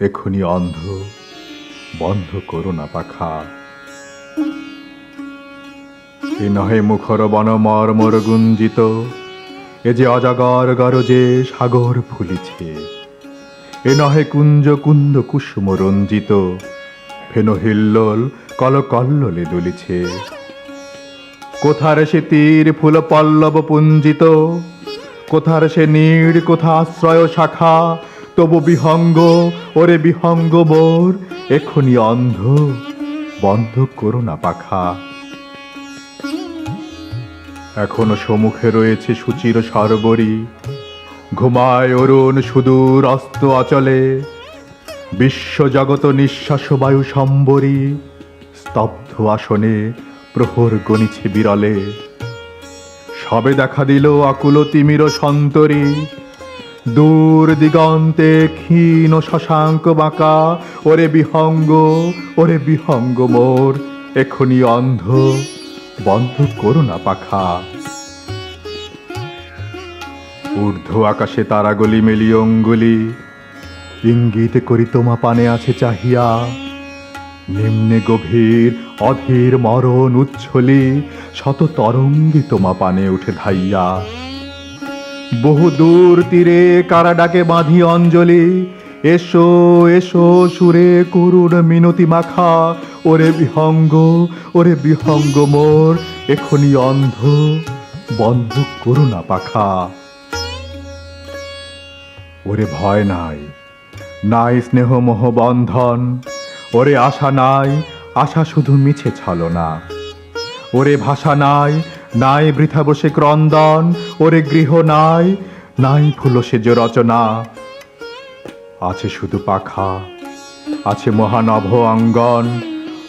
এখনি অন্ধ, বন্ধ করো না পাখা। এ নহে মুখর বন মর্মর গুঞ্জিত এ যে অজাগর গরজে সাগর ফুলিছে। এ নহে কুঞ্জ কুন্দ কুসুম রঞ্জিত, ফেন হিল্লোল কল কল্লোলে দুলিছে। কোথার সে তীর ফুল পল্লব পুঞ্জিত, কোথার সে নীড় কোথা আশ্রয় শাখা তবু বিহঙ্গ, ওরে বিহঙ্গ মোর এখনি অন্ধ, বন্ধ করো না পাখা। এখনও সম্মুখে রয়েছে সুচির সরবরি। ঘুমায় অরুণ সুদূর অস্ত অচলে। বিশ্বজগত নিঃশ্বাস বায়ু সম্বরী, স্তব্ধ আসনে প্রহর গণিছে বিরলে। সবে দেখা দিল আকুল তিমির সন্তরী দূর দিগন্তে ক্ষীণ শশাঙ্ক বাঁকা। ওরে বিহঙ্গ ওরে বিহঙ্গ মোর, এখনি অন্ধ, বন্ধ করো না পাখা। ঊর্ধ্ব আকাশে তারাগলি মেলি অঙ্গুলি, ইঙ্গিত করি তোমা পানে আছে চাহিয়া। নিম্নে গভীর, অধীর মরণ উচ্ছলি, শত তরঙ্গি তোমা পানে উঠে ধাইয়া। বহু দূর তীরে কারাডাকে বাঁধি অঞ্জলি। এসো এসো সুরে করুণ মিনতি মাখা। ওরে বিহঙ্গ ওরে বিহঙ্গ মোর এখনি অন্ধ, বন্ধ করুণা পাখা। ওরে ভয় নাই নাই স্নেহ মোহ বন্ধন। ওরে আশা নাই, আশা শুধু মিছে ছলনা। ওরে ভাষা নাই নাই বৃথা বসে ক্রন্দন, ওরে গৃহ নাই নাই ফুল সেজ রচনা। আছে শুধু পাখা, আছে মহানভ অঙ্গন,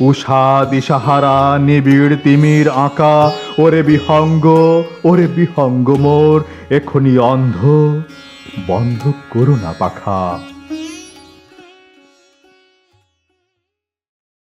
উষা দিশাহারা, নিবিড় তিমির আঁকা, ওরে বিহঙ্গ ওরে বিহঙ্গ মোর এখনি অন্ধ, বন্ধ করো না পাখা।